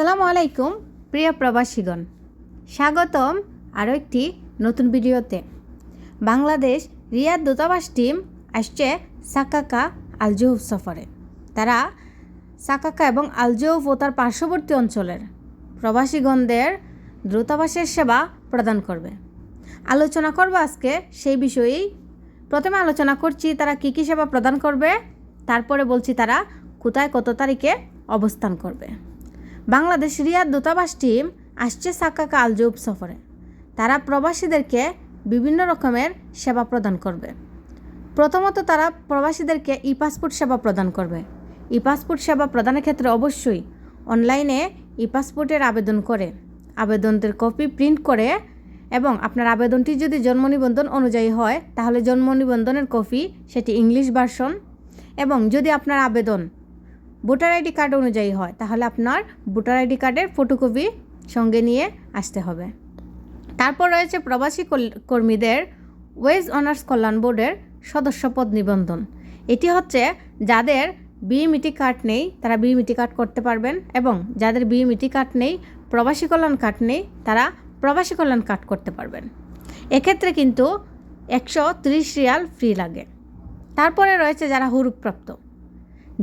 আসসালামু আলাইকুম, প্রিয় প্রবাসীগণ। স্বাগতম আরও একটি নতুন ভিডিওতে। বাংলাদেশ রিয়াদ দূতাবাস টিম আসছে সাকাকা আলজৌফ সফরে। তারা সাকাকা এবং আলজৌফ ও তার পার্শ্ববর্তী অঞ্চলের প্রবাসীগণদের দূতাবাসের সেবা প্রদান করবে। আলোচনা করব আজকে সেই বিষয়েই। প্রথমে আলোচনা করছি তারা কী কী সেবা প্রদান করবে, তারপরে বলছি তারা কোথায় কত তারিখে অবস্থান করবে। বাংলাদেশ রিয়াদ দূতাবাস টিম আসছে সাকাকা আলজৌব সফরে। তারা প্রবাসীদেরকে বিভিন্ন রকমের সেবা প্রদান করবে। প্রথমত তারা প্রবাসীদেরকে ই পাসপোর্ট সেবা প্রদান করবে। ই পাসপোর্ট সেবা প্রদানের ক্ষেত্রে অবশ্যই অনলাইনে ই পাসপোর্টের আবেদন করে, আবেদনটির কপি প্রিন্ট করে এবং আপনার আবেদনটি যদি জন্ম নিবন্ধন অনুযায়ী হয়, তাহলে জন্ম নিবন্ধনের কপি, সেটি ইংলিশ ভার্সন এবং যদি আপনার আবেদন ভোটার আইডি কার্ড অনুযায়ী হয়, তাহলে আপনার ভোটার আইডি কার্ডের ফটোকপি সঙ্গে নিয়ে আসতে হবে। তারপর রয়েছে প্রবাসী কর্মীদের ওয়েজ অনার্স কল্যাণ বোর্ডের সদস্যপদ নিবন্ধন। এটি হচ্ছে যাদের বিএমইটি কার্ড নেই, তারা বিএমইটি কার্ড করতে পারবেন এবং যাদের বিএমইটি কার্ড নেই, প্রবাসী কল্যাণ কার্ড নেই, তারা প্রবাসী কল্যাণ কার্ড করতে পারবেন। এক্ষেত্রে কিন্তু একশো ত্রিশ রিয়াল ফ্রি লাগে। তারপরে রয়েছে যারা হুরুপ্রাপ্ত।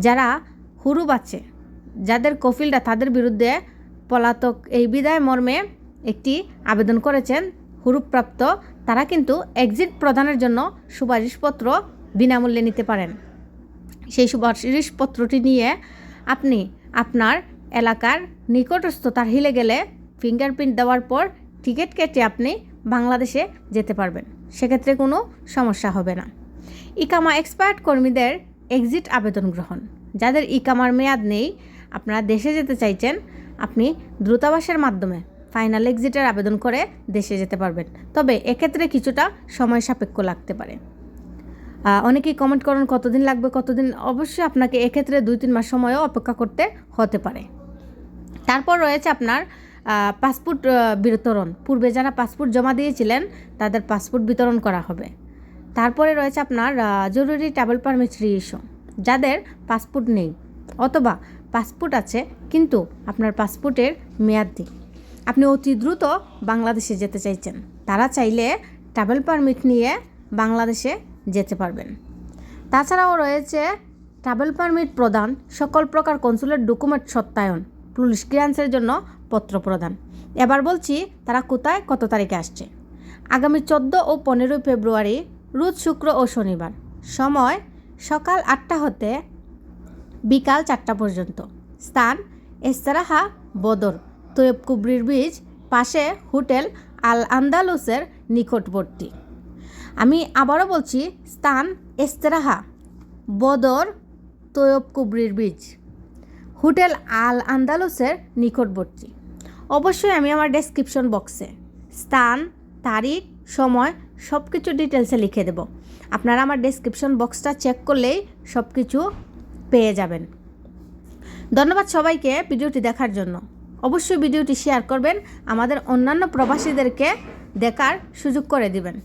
যারা হুরুব আছে, যাদের কফিলটা তাদের বিরুদ্ধে পলাতক এই বিদায় মর্মে একটি আবেদন করেছেন হুরুপ্রাপ্ত তারা কিন্তু এক্সিট প্রদানের জন্য সুপারিশপত্র বিনামূল্যে নিতে পারেন। সেই সুপারিশপত্রটি নিয়ে আপনি আপনার এলাকার নিকটস্থ তার হিলে গেলে ফিঙ্গারপ্রিন্ট দেওয়ার পর টিকিট কেটে আপনি বাংলাদেশে যেতে পারবেন, সেক্ষেত্রে কোনো সমস্যা হবে না। ইকামা এক্সপায়ার্ড কর্মীদের এক্সিট আবেদন গ্রহণ। যাদের ইকামার মেয়াদ নেই, আপনারা দেশে যেতে চাইছেন, আপনি দ্রুতাবাসের মাধ্যমে ফাইনাল এক্সিটের আবেদন করে দেশে যেতে পারবেন। তবে এক্ষেত্রে কিছুটা সময় সাপেক্ষ লাগতে পারে। অনেকেই কমেন্ট করেন কতদিন লাগবে, কতদিন? অবশ্যই আপনাকে এক্ষেত্রে দুই তিন মাস সময়ও অপেক্ষা করতে হতে পারে। তারপর রয়েছে আপনার পাসপোর্ট বিতরণ। পূর্বে যারা পাসপোর্ট জমা দিয়েছিলেন, তাদের পাসপোর্ট বিতরণ করা হবে। তারপরে রয়েছে আপনার জরুরি ট্রাভেল পারমিট রিইস্যু যাদের পাসপোর্ট নেই অথবা পাসপোর্ট আছে কিন্তু আপনার পাসপোর্টের মেয়াদ মেয়াদি আপনি অতি দ্রুত বাংলাদেশে যেতে চাইছেন। তারা চাইলে ট্রাভেল পারমিট নিয়ে বাংলাদেশে যেতে পারবেন। তাছাড়াও রয়েছে ট্রাভেল পারমিট প্রদান, সকল প্রকার কনসুলেট ডকুমেন্ট সত্যায়ন পুলিশ ক্লিয়ারেন্সের জন্য পত্র প্রদান। এবার বলছি তারা কোথায়, কত তারিখে আসছে? আগামী চোদ্দ ও পনেরোই ফেব্রুয়ারি, রোজ শুক্র ও শনিবার। সময় সকাল আটটা হতে বিকাল চারটা পর্যন্ত। স্থান এস্তারাহা, বদর। তৈয়ব কুবরির বীজ পাশে হোটেল আল আন্দালুসের নিকটবর্তী। আমি আবারও বলছি, স্থান এস্তেরাহা, বদর, তৈয়ব কুবরির বীজ হোটেল আল আন্দালুসের নিকটবর্তী। অবশ্যই আমি আমার ডেসক্রিপশন বক্সে স্থান, তারিখ, সময় সব কিছু ডিটেলসে লিখে দেব। আপনারা আমার ডেসক্রিপশন বক্সটা চেক করলেই সব কিছু পেয়ে যাবেন। ধন্যবাদ সবাইকে ভিডিওটি দেখার জন্য। অবশ্যই ভিডিওটি শেয়ার করবেন, আমাদের অন্যান্য প্রবাসীদেরকে দেখার সুযোগ করে দিবেন।